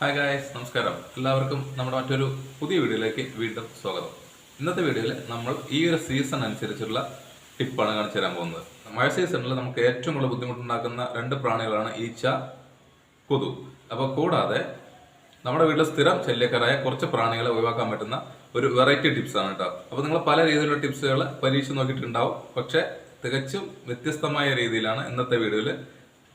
Hi guys നമസ്കാരം. എല്ലാവർക്കും നമ്മുടെ മറ്റൊരു പുതിയ വീഡിയോയിലേക്ക് വീണ്ടും സ്വാഗതം. ഇന്നത്തെ വീഡിയോയിൽ നമ്മൾ ഈ ഒരു സീസൺ അനുസരിച്ചുള്ള ടിപ്പാണ് കാണിച്ചു തരാൻ പോകുന്നത്. മഴ സീസണിൽ നമുക്ക് ഏറ്റവും കൂടുതൽ ബുദ്ധിമുട്ടുണ്ടാക്കുന്ന രണ്ട് പ്രാണികളാണ് ഈച്ച കൊതു. അപ്പോൾ കൂടാതെ നമ്മുടെ വീട്ടിൽ സ്ഥിരം ശല്യക്കാരായ കുറച്ച് പ്രാണികളെ ഒഴിവാക്കാൻ പറ്റുന്ന ഒരു വെറൈറ്റി ടിപ്സാണ് കേട്ടോ അപ്പോൾ നിങ്ങൾ പല രീതിയിലുള്ള ടിപ്സുകൾ പരീക്ഷിച്ച് നോക്കിയിട്ടുണ്ടാവും. പക്ഷേ തികച്ചും വ്യത്യസ്തമായ രീതിയിലാണ് ഇന്നത്തെ വീഡിയോയിൽ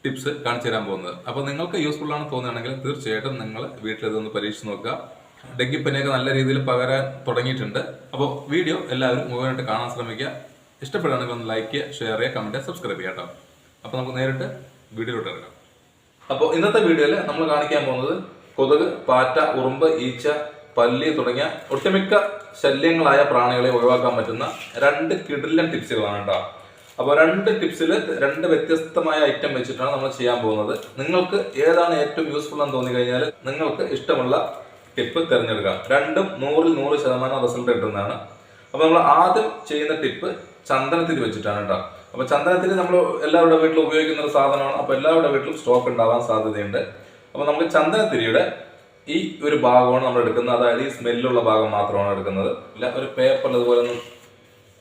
ടിപ്സ് കാണിച്ചു തരാൻ പോകുന്നത്. അപ്പോൾ നിങ്ങൾക്ക് യൂസ്ഫുൾ ആണ് തോന്നുകയാണെങ്കിൽ തീർച്ചയായിട്ടും നിങ്ങൾ വീട്ടിൽ ഇതൊന്ന് പരീക്ഷിച്ച് നോക്കുക. ഡെങ്കിപ്പനിയൊക്കെ നല്ല രീതിയിൽ പകരാൻ തുടങ്ങിയിട്ടുണ്ട്. അപ്പോൾ വീഡിയോ എല്ലാവരും മുഴുവനായിട്ട് കാണാൻ ശ്രമിക്കുക. ഇഷ്ടപ്പെടുകയാണെങ്കിൽ ഒന്ന് ലൈക്ക് ചെയ്യുക ഷെയർ ചെയ്യുക കമന്റ് സബ്സ്ക്രൈബ് ചെയ്യാം കേട്ടോ. അപ്പോൾ നമുക്ക് നേരിട്ട് വീഡിയോയിലോട്ട് ഇറങ്ങാം. അപ്പോൾ ഇന്നത്തെ വീഡിയോയിൽ നമ്മൾ കാണിക്കാൻ പോകുന്നത് കൊതുക് പാറ്റ ഉറുമ്പ് ഈച്ച പല്ലി തുടങ്ങിയ ഒട്ടുമിക്ക ശല്യങ്ങളായ പ്രാണികളെ ഒഴിവാക്കാൻ പറ്റുന്ന രണ്ട് കിടിലൻ ടിപ്സുകളാണ് കേട്ടോ. അപ്പോൾ രണ്ട് ടിപ്സിൽ രണ്ട് വ്യത്യസ്തമായ ഐറ്റം വെച്ചിട്ടാണ് നമ്മൾ ചെയ്യാൻ പോകുന്നത്. നിങ്ങൾക്ക് ഏതാണ് ഏറ്റവും യൂസ്ഫുൾ എന്ന് തോന്നി കഴിഞ്ഞാൽ നിങ്ങൾക്ക് ഇഷ്ടമുള്ള ടിപ്പ് തിരഞ്ഞെടുക്കാം രണ്ടും നൂറിൽ നൂറ് ശതമാനം റിസൾട്ട് കിട്ടുന്നതാണ്. അപ്പോൾ നമ്മൾ ആദ്യം ചെയ്യുന്ന ടിപ്പ് ചന്ദനത്തിരി വെച്ചിട്ടാണ് കേട്ടോ അപ്പോൾ ചന്ദനത്തിരി നമ്മൾ എല്ലാവരുടെ വീട്ടിലും ഉപയോഗിക്കുന്ന ഒരു സാധനമാണ്. അപ്പോൾ എല്ലാവരുടെ വീട്ടിലും സ്റ്റോക്ക് ഉണ്ടാവാൻ സാധ്യതയുണ്ട്. അപ്പോൾ നമുക്ക് ചന്ദനത്തിരിയുടെ ഈ ഒരു ഭാഗമാണ് നമ്മൾ എടുക്കുന്നത്. അതായത് ഈ സ്മെല്ലുള്ള ഭാഗം മാത്രമാണ് എടുക്കുന്നത്. ഇല്ല ഒരു പേപ്പർ ഇതുപോലെ ഒന്ന്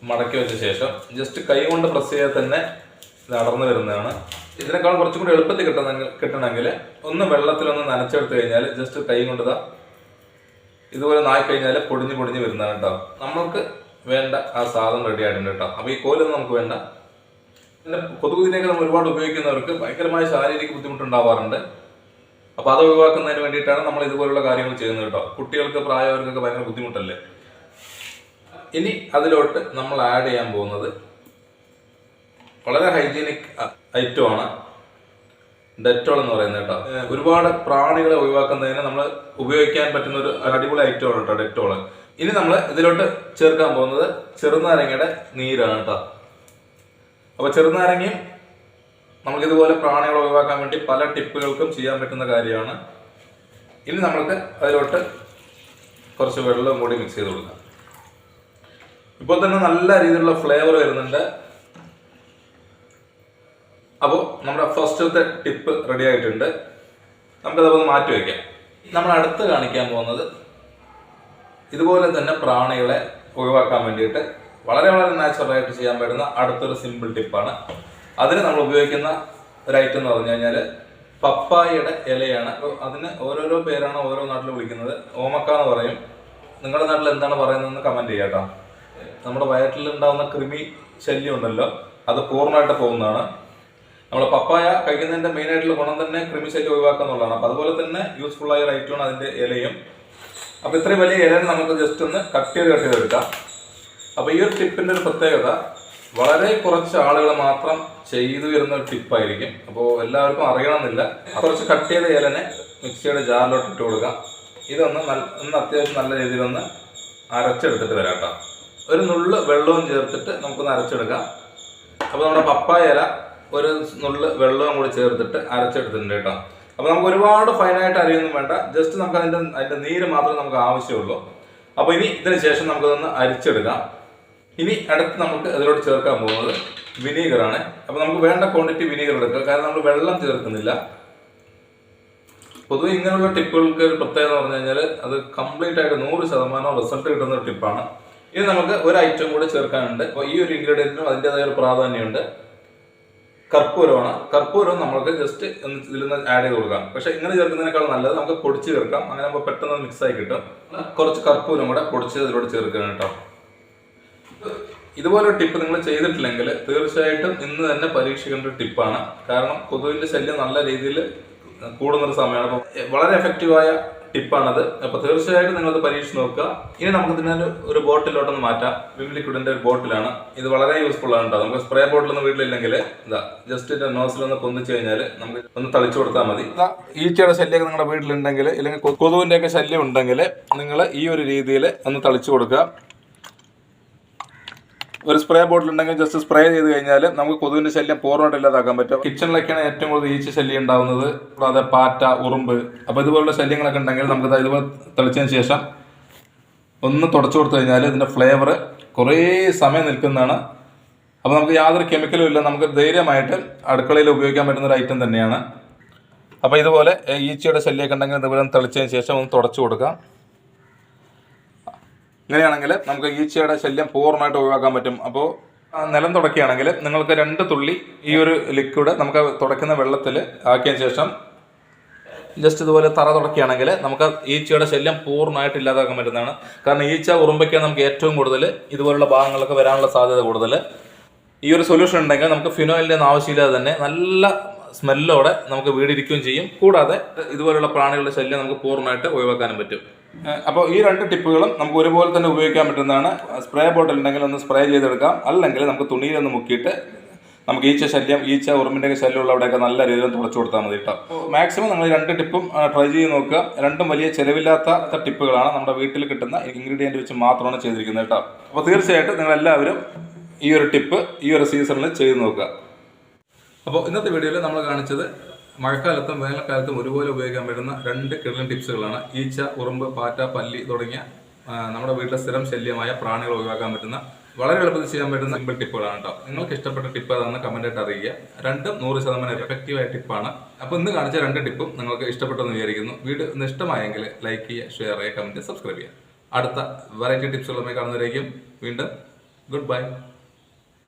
മടക്കി വെച്ച ശേഷം ജസ്റ്റ് കൈ കൊണ്ട് പ്രസ് ചെയ്താൽ തന്നെ ഇത് അടർന്നു വരുന്നതാണ്. ഇതിനേക്കാൾ കുറച്ചും കൂടി എളുപ്പത്തിൽ കിട്ടണമെങ്കിൽ കിട്ടണമെങ്കിൽ ഒന്ന് വെള്ളത്തിലൊന്ന് നനച്ചെടുത്ത് കഴിഞ്ഞാൽ ജസ്റ്റ് കൈ കൊണ്ട് ഇതാ ഇതുപോലെ നായി കഴിഞ്ഞാൽ പൊടിഞ്ഞ് പൊടിഞ്ഞ് വരുന്നതാണ് കേട്ടോ നമ്മൾക്ക് വേണ്ട ആ സാധനം റെഡി ആയിട്ടുണ്ട് കേട്ടോ അപ്പോൾ ഈ കോലൊന്നും നമുക്ക് വേണ്ട. പിന്നെ കൊതുകുതിനെയൊക്കെ നമ്മൾ ഒരുപാട് ഉപയോഗിക്കുന്നവർക്ക് ഭയങ്കരമായ ശാരീരിക ബുദ്ധിമുട്ടുണ്ടാവാറുണ്ട്. അപ്പോൾ അത് ഒഴിവാക്കുന്നതിന് വേണ്ടിയിട്ടാണ് നമ്മൾ ഇതുപോലുള്ള കാര്യങ്ങൾ ചെയ്യുന്നത് കേട്ടോ കുട്ടികൾക്ക് പ്രായവർക്കൊക്കെ ഭയങ്കര ബുദ്ധിമുട്ടല്ലേ? ഇനി അതിലോട്ട് നമ്മൾ ആഡ് ചെയ്യാൻ പോകുന്നത് വളരെ ഹൈജീനിക് ഐറ്റം ആണ്. ഡെറ്റോൾ എന്ന് പറയുന്നത് കേട്ടോ. ഒരുപാട് പ്രാണികളെ ഒഴിവാക്കുന്നതിന് നമ്മൾ ഉപയോഗിക്കാൻ പറ്റുന്ന ഒരു അടിപൊളി ഐറ്റം ആണ് കേട്ടോ ഡെറ്റോൾ ഇനി നമ്മൾ ഇതിലോട്ട് ചേർക്കാൻ പോകുന്നത് ചെറുനാരങ്ങയുടെ നീരാണ് കേട്ടോ. അപ്പൊ ചെറുനാരങ്ങയും നമുക്കിതുപോലെ പ്രാണികളെ ഒഴിവാക്കാൻ വേണ്ടി പല ടിപ്പുകൾക്കും ചെയ്യാൻ പറ്റുന്ന കാര്യമാണ്. ഇനി നമ്മൾക്ക് അതിലോട്ട് കുറച്ച് വെള്ളം കൂടി മിക്സ് ചെയ്ത് കൊടുക്കാം. ഇപ്പോൾ തന്നെ നല്ല രീതിയിലുള്ള ഫ്ലേവർ വരുന്നുണ്ട്. അപ്പോൾ നമ്മുടെ ഫസ്റ്റത്തെ ടിപ്പ് റെഡി ആയിട്ടുണ്ട്. നമുക്കതൊന്ന് മാറ്റി വയ്ക്കാം നമ്മൾ അടുത്ത് കാണിക്കാൻ പോകുന്നത് ഇതുപോലെ തന്നെ പ്രാണികളെ ഒഴിവാക്കാൻ വേണ്ടിയിട്ട് വളരെ വളരെ നാച്ചുറലായിട്ട് ചെയ്യാൻ പറ്റുന്ന അടുത്തൊരു സിമ്പിൾ ടിപ്പാണ് അതിന് നമ്മൾ ഉപയോഗിക്കുന്ന ഒരു ഐറ്റം എന്ന് പറഞ്ഞു കഴിഞ്ഞാൽ പപ്പായയുടെ ഇലയാണ്. അപ്പോൾ അതിന് ഓരോരോ പേരാണ് ഓരോ നാട്ടിൽ വിളിക്കുന്നത്. ഓമക്ക എന്ന് പറയും. നിങ്ങളുടെ നാട്ടിൽ എന്താണ് പറയുന്നതെന്ന് കമന്റ് ചെയ്യാം കേട്ടോ. നമ്മുടെ വയറ്റിൽ ഉണ്ടാകുന്ന കൃമി ശല്യം ഉണ്ടല്ലോ അത് പൂർണമായിട്ട് പോകുന്നതാണ്. നമ്മൾ പപ്പായ കഴിക്കുന്നതിന്റെ മെയിൻ ആയിട്ടുള്ള ഗുണം തന്നെ കൃമി ശല്യം ഒഴിവാക്കുക എന്നുള്ളതാണ്. അപ്പം അതുപോലെ തന്നെ യൂസ്ഫുൾ ആയ ഒരു ഐറ്റമാണ് അതിന്റെ ഇലയും. അപ്പോൾ ഇത്രയും വലിയ ഇല നമുക്ക് ജസ്റ്റ് ഒന്ന് കട്ട് ചെയ്ത് കട്ട് ചെയ്തെടുക്കാം അപ്പോൾ ഈ ഒരു ടിപ്പിന്റെ ഒരു പ്രത്യേകത വളരെ കുറച്ച് ആളുകൾ മാത്രം ചെയ്തു വരുന്ന ഒരു ടിപ്പായിരിക്കും അപ്പോൾ എല്ലാവർക്കും അറിയണമെന്നില്ല. കുറച്ച് കട്ട് ചെയ്ത ഇലനെ മിക്സിയുടെ ജാറിലോട്ട് ഇട്ട് കൊടുക്കാം. ഇതൊന്ന് നല്ല ഒന്ന് അത്യാവശ്യം നല്ല രീതിയിലൊന്ന് അരച്ചെടുത്തിട്ട് വരാം കേട്ടോ. ഒരു നുള്ള് വെള്ളവും ചേർത്തിട്ട് നമുക്കൊന്ന് അരച്ചെടുക്കാം. അപ്പോൾ നമ്മുടെ പപ്പായ ഇല ഒരു നുള്ള് വെള്ളവും കൂടി ചേർത്തിട്ട് അരച്ചെടുത്തിട്ടുണ്ട് കേട്ടോ. അപ്പോൾ നമുക്ക് ഒരുപാട് ഫൈനായിട്ട് അരിയൊന്നും വേണ്ട. ജസ്റ്റ് നമുക്ക് അതിന്റെ അതിന്റെ നീര് മാത്രമേ നമുക്ക് ആവശ്യമുള്ളൂ. അപ്പോൾ ഇനി ഇതിന് ശേഷം നമുക്കതൊന്ന് അരിച്ചെടുക്കാം. ഇനി അടുത്ത് നമുക്ക് അതിലോട്ട് ചേർക്കാൻ പോകുന്നത് വിനീഗറാണ്. അപ്പോൾ നമുക്ക് വേണ്ട ക്വാണ്ടിറ്റി വിനീഗർ എടുക്കുക കാരണം നമ്മൾ വെള്ളം ചേർക്കുന്നില്ല. പൊതുവെ ഇങ്ങനെയുള്ള ടിപ്പുകൾക്ക് പ്രത്യേകത എന്ന് പറഞ്ഞു കഴിഞ്ഞാൽ അത് കംപ്ലീറ്റ് ആയിട്ട് നൂറ് ശതമാനം റിസൾട്ട് കിട്ടുന്ന ഒരു ടിപ്പാണ് ഇനി നമുക്ക് ഒരു ഐറ്റം കൂടെ ചേർക്കാനുണ്ട്. അപ്പോൾ ഈ ഒരു ഇൻഗ്രീഡിയന്റിനും അതിന്റെതായ ഒരു പ്രാധാന്യമുണ്ട്. കർപ്പൂരമാണ്. കർപ്പൂരം നമുക്ക് ജസ്റ്റ് ഒന്ന് ഇതിലൊന്ന് ആഡ് ചെയ്ത് കൊടുക്കാം. പക്ഷെ ഇങ്ങനെ ചേർക്കുന്നതിനേക്കാൾ നല്ലത് നമുക്ക് പൊടിച്ച് ചേർക്കാം. അങ്ങനെ നമുക്ക് പെട്ടെന്ന് മിക്സ് ആയി കിട്ടും. കുറച്ച് കർപ്പൂരം കൂടെ പൊടിച്ച് ഇതിലൂടെ ചേർക്കണം കേട്ടോ. ഇതുപോലെ ടിപ്പ് നിങ്ങൾ ചെയ്തിട്ടില്ലെങ്കിൽ തീർച്ചയായിട്ടും ഇന്ന് തന്നെ പരീക്ഷിക്കേണ്ട ഒരു ടിപ്പാണ് കാരണം കൊതുവിന്റെ ശല്യം നല്ല രീതിയിൽ കൂടുന്നൊരു സമയമാണ്. അപ്പം വളരെ എഫക്റ്റീവായ ടിപ്പാണത്. അപ്പൊ തീർച്ചയായിട്ടും നിങ്ങളത് പരീക്ഷിച്ച് നോക്കുക. ഇനി നമുക്ക് ഇതിനെ ഒരു- ബോട്ടിലോട്ടൊന്ന് മാറ്റാം. വിം ലിക്വിഡിന്റെ ഒരു ബോട്ടിലാണ്. ഇത് വളരെ യൂസ്ഫുൾ ആണ് കേട്ടോ നമുക്ക് സ്പ്രേ ബോട്ടിലൊന്നും വീട്ടിലില്ലെങ്കിൽ ഇതാ ജസ്റ്റ് നോസിൽ ഒന്ന് പൊന്നിച്ച് കഴിഞ്ഞാൽ നമുക്ക് ഒന്ന് തളിച്ചു കൊടുത്താൽ മതി. ഈച്ചയുടെ ശല്യമൊക്കെ നിങ്ങളുടെ വീട്ടിലുണ്ടെങ്കിൽ ഇല്ലെങ്കിൽ കൊ- കൊതുവിന്റെ ഒക്കെ ശല്യം ഉണ്ടെങ്കിൽ നിങ്ങൾ ഈ ഒരു രീതിയിൽ ഒന്ന് തളിച്ചു കൊടുക്കുക. ഒരു സ്പ്രേ ബോട്ടിൽ ഉണ്ടെങ്കിൽ ജസ്റ്റ് സ്പ്രേ ചെയ്ത് കഴിഞ്ഞാൽ നമുക്ക് കൊതുവിന്റെ ശല്യം പൂർണമായിട്ട് ഇല്ലാതാക്കാൻ പറ്റും. കിച്ചണിലൊക്കെയാണ് ഏറ്റവും കൂടുതൽ ഈച്ച ശല്യം ഉണ്ടാവുന്നത്. കൂടാതെ പാറ്റ ഉറുമ്പ്. അപ്പോൾ ഇതുപോലുള്ള ശല്യങ്ങളൊക്കെ ഉണ്ടെങ്കിൽ നമുക്ക് ഇതുപോലെ തെളിച്ചതിന് ശേഷം ഒന്ന് തുടച്ചു കൊടുത്തു കഴിഞ്ഞാൽ ഇതിന്റെ ഫ്ലേവർ കുറേ സമയം നിൽക്കുന്നതാണ്. അപ്പോൾ നമുക്ക് യാതൊരു കെമിക്കലും ഇല്ല. നമുക്ക് ധൈര്യമായിട്ട് അടുക്കളയിൽ ഉപയോഗിക്കാൻ പറ്റുന്ന ഒരു ഐറ്റം തന്നെയാണ്. അപ്പോൾ ഇതുപോലെ ഈച്ചയുടെ ശല്യമൊക്കെ ഉണ്ടെങ്കിൽ ഇതുപോലെ തെളിച്ചതിന് ശേഷം ഒന്ന് തുടച്ചു കൊടുക്കാം. ഇങ്ങനെയാണെങ്കിൽ നമുക്ക് ഈച്ചയുടെ ശല്യം പൂർണമായിട്ട് ഒഴിവാക്കാൻ പറ്റും. അപ്പോൾ നിലം തുടക്കുകയാണെങ്കിൽ നിങ്ങൾക്ക് രണ്ട് തുള്ളി ഈ ഒരു ലിക്വിഡ് നമുക്ക് തുടയ്ക്കുന്ന വെള്ളത്തിൽ ആക്കിയതിന് ശേഷം ജസ്റ്റ് ഇതുപോലെ തറ തുടക്കുകയാണെങ്കിൽ നമുക്ക് ഈച്ചയുടെ ശല്യം പൂർണമായിട്ട് ഇല്ലാതാക്കാൻ പറ്റുന്നതാണ്. കാരണം ഈച്ച ഉറുമ്പയ്ക്കാണ് നമുക്ക് ഏറ്റവും കൂടുതൽ ഇതുപോലുള്ള ഭാഗങ്ങളൊക്കെ വരാനുള്ള സാധ്യത കൂടുതൽ. ഈ ഒരു സൊല്യൂഷൻ ഉണ്ടെങ്കിൽ നമുക്ക് ഫിനോയിലിന്റെ ആവശ്യമില്ലാതെ തന്നെ നല്ല സ്മെല്ലോടെ നമുക്ക് വീടിരിക്കുകയും ചെയ്യും. കൂടാതെ ഇതുപോലുള്ള പ്രാണികളുടെ ശല്യം നമുക്ക് പൂർണമായിട്ട് ഒഴിവാക്കാനും പറ്റും. അപ്പോൾ ഈ രണ്ട് ടിപ്പുകളും നമുക്ക് ഒരുപോലെ തന്നെ ഉപയോഗിക്കാൻ പറ്റുന്നതാണ്. സ്പ്രേ ബോട്ടിൽ ഉണ്ടെങ്കിൽ ഒന്ന് സ്പ്രേ ചെയ്തെടുക്കാം. അല്ലെങ്കിൽ നമുക്ക് തുണിയിലൊന്ന് മുക്കിയിട്ട് നമുക്ക് ഈച്ച ശല്യം ഈച്ച ഉറുമ്പിന്റെ ശല്യം ഉള്ളവിടെയൊക്കെ നല്ല രീതിയിൽ തുടച്ചു കൊടുത്താൽ മതി കേട്ടോ. മാക്സിമം നിങ്ങൾ ഈ രണ്ട് ടിപ്പും ട്രൈ ചെയ്ത് നോക്കുക. രണ്ടും വലിയ ചിലവില്ലാത്ത ടിപ്പുകളാണ് നമ്മുടെ വീട്ടിൽ കിട്ടുന്ന ഇൻഗ്രീഡിയന്റ് വെച്ച് മാത്രമാണ് ചെയ്തിരിക്കുന്നത് കേട്ടോ. അപ്പോൾ തീർച്ചയായിട്ടും നിങ്ങളെല്ലാവരും ഈ ഒരു ടിപ്പ് ഈ ഒരു സീസണിൽ ചെയ്ത് നോക്കുക. അപ്പോൾ ഇന്നത്തെ വീഡിയോയിൽ നമ്മൾ കാണിച്ചത് മഴക്കാലത്തും വേനൽക്കാലത്തും ഒരുപോലെ ഉപയോഗിക്കാൻ പറ്റുന്ന രണ്ട് കിടലൻ ടിപ്സുകളാണ്. ഈച്ച ഉറുമ്പ് പാറ്റ പല്ലി തുടങ്ങിയ നമ്മുടെ വീട്ടിലെ സ്ഥിരം ശല്യമായ പ്രാണികൾ ഒഴിവാക്കാൻ പറ്റുന്ന വളരെ എളുപ്പത്തിൽ ചെയ്യാൻ പറ്റുന്ന സിമ്പിൾ ടിപ്പുകളാണ് കേട്ടോ നിങ്ങൾക്ക് ഇഷ്ടപ്പെട്ട ടിപ്പ് ഏതാണെന്ന് കമന്റ് ആയിട്ട് അറിയിക്കുക. രണ്ടും നൂറ് ശതമാനം എഫക്റ്റീവായ ടിപ്പാണ്. അപ്പോൾ ഇന്ന് കാണിച്ച രണ്ട് ടിപ്പും നിങ്ങൾക്ക് ഇഷ്ടപ്പെട്ടെന്ന് വിചാരിക്കുന്നു. വീഡിയോ ഇന്ന് ഇഷ്ടമായെങ്കിൽ ലൈക്ക് ചെയ്യുക ഷെയർ ചെയ്യുക കമന്റ് സബ്സ്ക്രൈബ് ചെയ്യുക. അടുത്ത വെറൈറ്റി ടിപ്സുകളുമായി കാണുന്നവരേക്കും വീണ്ടും ഗുഡ് ബൈ